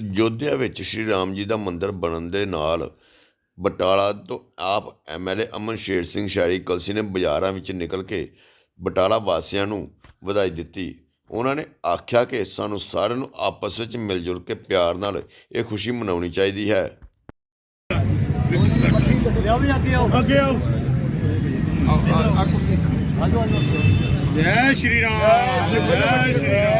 ਅਯੋਧਿਆ ਵਿੱਚ ਸ਼੍ਰੀ ਰਾਮ ਜੀ ਦਾ ਮੰਦਿਰ ਬਣਨ ਦੇ ਨਾਲ ਬਟਾਲਾ ਤੋਂ ਆਪ ਐਮਐਲਏ ਅਮਨ ਸ਼ੇਰ ਸਿੰਘ ਸ਼ਾਰੀ ਕਲਸੀ ਨੇ ਬਾਜ਼ਾਰਾਂ ਵਿੱਚ ਨਿਕਲ ਕੇ ਬਟਾਲਾ ਵਾਸੀਆਂ ਨੂੰ ਵਧਾਈ ਦਿੱਤੀ। ਉਹਨਾਂ ਨੇ ਆਖਿਆ ਕਿ ਸਾਨੂੰ ਸਾਰਿਆਂ ਨੂੰ ਆਪਸ ਵਿੱਚ ਮਿਲ ਜੁਲ ਕੇ ਪਿਆਰ ਨਾਲ ਇਹ ਖੁਸ਼ੀ ਮਨਾਉਣੀ ਚਾਹੀਦੀ ਹੈ। ਅੱਗੇ ਆਓ। ਜੈ ਸ਼੍ਰੀ ਰਾਮ ਜੈ ਸ਼੍ਰੀ ਰਾਮ।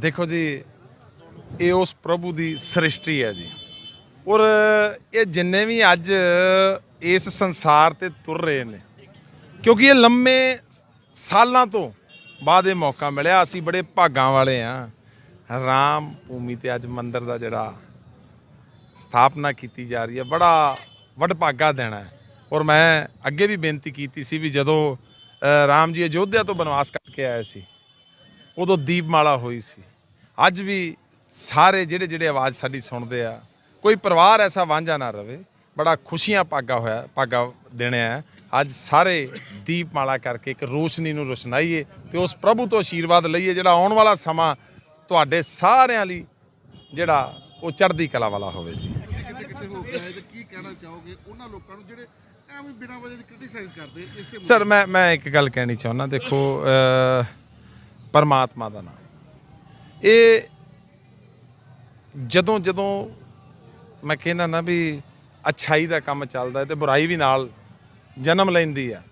ਦੇਖੋ ਜੀ, ਇਹ ਉਸ ਪ੍ਰਭੂ ਦੀ ਸ੍ਰਿਸ਼ਟੀ ਹੈ ਜੀ। ਔਰ ਇਹ ਜਿੰਨੇ ਵੀ ਅੱਜ ਇਸ ਸੰਸਾਰ ਤੇ ਤੁਰ ਰਹੇ ਨੇ, ਕਿਉਂਕਿ ਇਹ ਲੰਮੇ ਸਾਲਾਂ ਤੋਂ ਬਾਅਦ ਇਹ ਮੌਕਾ ਮਿਲਿਆ, ਅਸੀਂ ਬੜੇ ਭਾਗਾਂ ਵਾਲੇ ਆ ਰਾਮ ਭੂਮੀ ਤੇ ਅੱਜ ਮੰਦਿਰ ਦਾ ਜਿਹੜਾ ਸਥਾਪਨਾ ਕੀਤੀ ਜਾ ਰਹੀ ਹੈ, ਬੜਾ ਵਡਭਾਗਾ ਦੇਣਾ ਹੈ। ਔਰ ਮੈਂ ਅੱਗੇ ਵੀ ਬੇਨਤੀ ਕੀਤੀ ਸੀ ਵੀ ਜਦੋਂ ਰਾਮ ਜੀ ਅਯੋਧਿਆ ਤੋਂ ਬਨਵਾਸ ਕੱਟ ਕੇ ਆਏ ਸੀ ਉਦੋਂ ਦੀਪਮਾਲਾ ਹੋਈ ਸੀ। ਅੱਜ ਵੀ ਸਾਰੇ ਜਿਹੜੇ ਜਿਹੜੇ ਆਵਾਜ਼ ਸਾਡੀ ਸੁਣਦੇ ਆ, ਕੋਈ ਪਰਿਵਾਰ ਐਸਾ ਵਾਂਝਾ ਨਾ ਰਵੇ, ਬੜਾ ਖੁਸ਼ੀਆਂ ਪਾਗਾ ਹੋਇਆ, ਪਾਗਾ ਦੇਣਾ ਹੈ ਅੱਜ ਸਾਰੇ ਦੀਪਮਾਲਾ ਕਰਕੇ ਇੱਕ ਰੋਸ਼ਨੀ ਨੂੰ ਰੁਸ਼ਨਾਈਏ ਤੇ ਉਸ ਪ੍ਰਭੂ ਤੋਂ ਆਸ਼ੀਰਵਾਦ ਲਈਏ, ਜਿਹੜਾ ਆਉਣ ਵਾਲਾ ਸਮਾਂ ਤੁਹਾਡੇ ਸਾਰਿਆਂ ਲਈ ਜਿਹੜਾ ਉਹ ਚੜ੍ਹਦੀ ਕਲਾ ਵਾਲਾ ਹੋਵੇ ਜੀ। ਕੀ ਕਹਿਣਾ ਚਾਹੋਗੇ ਉਹਨਾਂ ਲੋਕਾਂ ਨੂੰ ਜਿਹੜੇ ਐਵੇਂ ਬਿਨਾਂ ਵਜ੍ਹਾ ਦੀ ਕ੍ਰਿਟਿਸਾਈਜ਼ ਕਰਦੇ ਸਰ, ਮੈਂ ਮੈਂ ਇੱਕ ਗੱਲ ਕਹਿਣੀ ਚਾਹੁੰਦਾ, ਦੇਖੋ ਪਰਮਾਤਮਾ ਦਾ ਨਾਮ। ਇਹ ਜਦੋਂ ਜਦੋਂ ਮੈਂ ਕਹਿੰਦਾ ਨਾ ਵੀ ਅੱਛਾਈ ਦਾ ਕੰਮ ਚੱਲਦਾ ਹੈ ਤੇ ਬੁਰਾਈ ਵੀ ਨਾਲ ਜਨਮ ਲੈਂਦੀ ਆ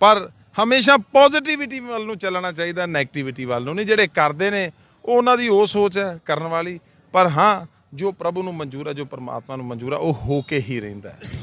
ਪਰ ਹਮੇਸ਼ਾ ਪੋਜ਼ਿਟਿਵਿਟੀ ਵੱਲ ਨੂੰ ਚੱਲਣਾ ਚਾਹੀਦਾ 네ਗੇਟਿਵਿਟੀ ਵੱਲ ਨੂੰ। ਨਹੀਂ, ਜਿਹੜੇ ਕਰਦੇ ਨੇ, ਉਹ ਉਹਨਾਂ ਦੀ ਉਹ ਸੋਚ ਹੈ ਕਰਨ ਵਾਲੀ। ਪਰ ਹਾਂ, ਜੋ ਪ੍ਰਭੂ ਨੂੰ ਮਨਜ਼ੂਰ ਹੈ, ਜੋ ਪਰਮਾਤਮਾ ਨੂੰ ਮਨਜ਼ੂਰ ਹੈ, ਉਹ ਹੋ ਕੇ ਹੀ ਰਹਿੰਦਾ ਹੈ।